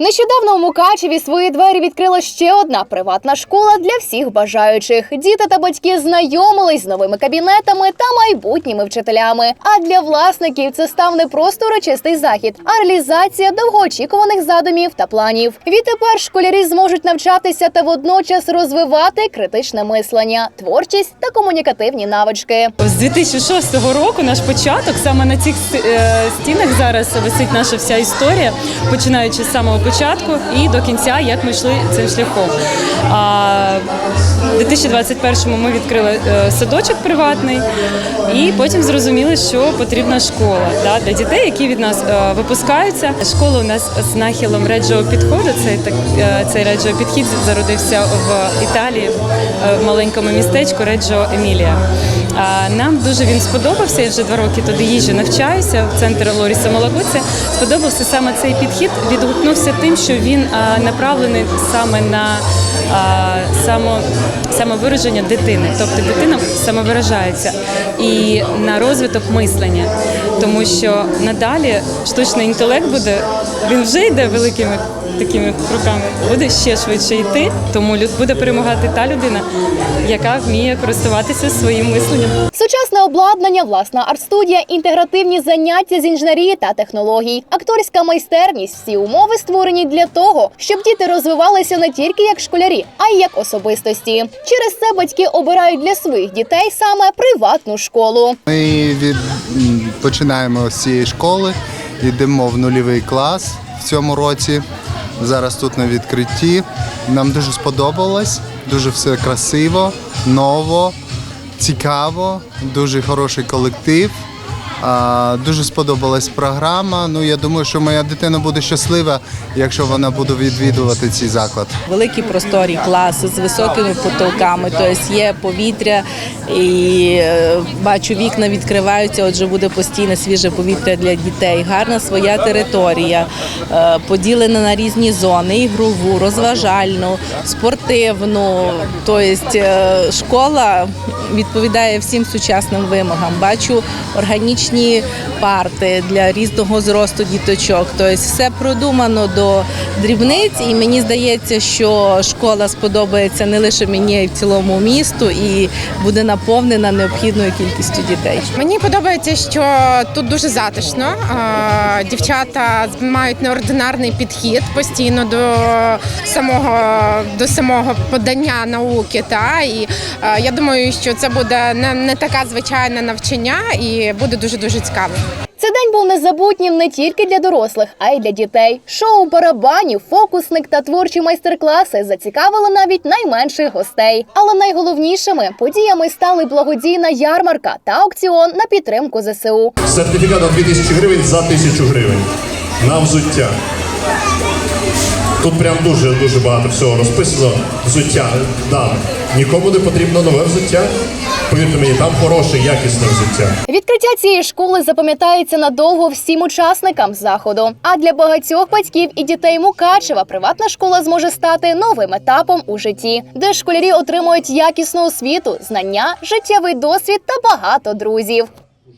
Нещодавно у Мукачеві свої двері відкрила ще одна приватна школа для всіх бажаючих. Діти та батьки знайомились з новими кабінетами та майбутніми вчителями. А для власників це став не просто урочистий захід, а реалізація довгоочікуваних задумів та планів. Відтепер школярі зможуть навчатися та водночас розвивати критичне мислення, творчість та комунікативні навички. З 2006 року наш початок саме на цих е, стінах зараз висить наша вся історія, починаючи з самого початку і до кінця, як ми йшли цим шляхом. А 2021-му ми відкрили е, садочок приватний, і потім зрозуміли, що потрібна школа да, для дітей, які від нас е, випускаються. Школа у нас з нахилом реджого підходу. Цей так е, цей реджо підхід зародився в Італії е, в маленькому містечку Реджо Емілія. Нам дуже він сподобався. Я вже два роки туди їжджу, навчаюся в центр Лоріса Молокоці. Сподобався саме цей підхід. Відгукнувся тим, що він направлений саме на само, самовираження дитини. Тобто дитина самовиражається і на розвиток мислення, тому що надалі штучний інтелект буде він вже йде великими такими кроками, буде ще швидше йти, тому буде перемагати та людина, яка вміє користуватися своїм мисленням. Сучасне обладнання, власна арт-студія, інтегративні заняття з інженерії та технологій, акторська майстерність всі умови створені для того, щоб діти розвивалися не тільки як школярі, а й як особистості. Через це батьки обирають для своїх дітей саме приватну школу. Ми від починаємо з цієї школи, йдемо в нульовий клас в цьому році. Зараз тут на відкритті. Нам дуже сподобалось, дуже все красиво, ново, цікаво, дуже хороший колектив. Дуже сподобалась програма. Ну я думаю, що моя дитина буде щаслива, якщо вона буде відвідувати цей заклад. великі просторі класи з високими потолками, тобто є повітря і е, бачу, вікна відкриваються, отже, буде постійне свіже повітря для дітей. Гарна своя територія, е, поділена на різні зони: ігрову, розважальну, спортивну. Тобто е, школа відповідає всім сучасним вимогам. Бачу органічні парти для різного зросту діточок. Тобто все продумано до дрібниць, і мені здається, що школа сподобається не лише мені, а й в цілому місту, і буде наповнена необхідною кількістю дітей. Мені подобається, що тут дуже затишно. Дівчата мають неординарний підхід постійно до самого до самого подання науки. Та і я думаю, що це буде не, не таке звичайне навчання, і буде дуже дуже цікаво. Цей день був незабутнім не тільки для дорослих, а й для дітей. Шоу барабанів, фокусник та творчі майстер-класи зацікавили навіть найменших гостей. Але найголовнішими подіями стали благодійна ярмарка та аукціон на підтримку ЗСУ. Сертифікат на 2000 гривень за 1000 гривень на взуття. Тут прям дуже дуже багато всього розписано. Взуття. Да. Нікому не потрібно нове взуття. Повірте мені, там хороше, якісне взуття. Відкриття цієї школи запам'ятається надовго всім учасникам заходу. А для багатьох батьків і дітей Мукачева приватна школа зможе стати новим етапом у житті, де школярі отримують якісну освіту, знання, життєвий досвід та багато друзів.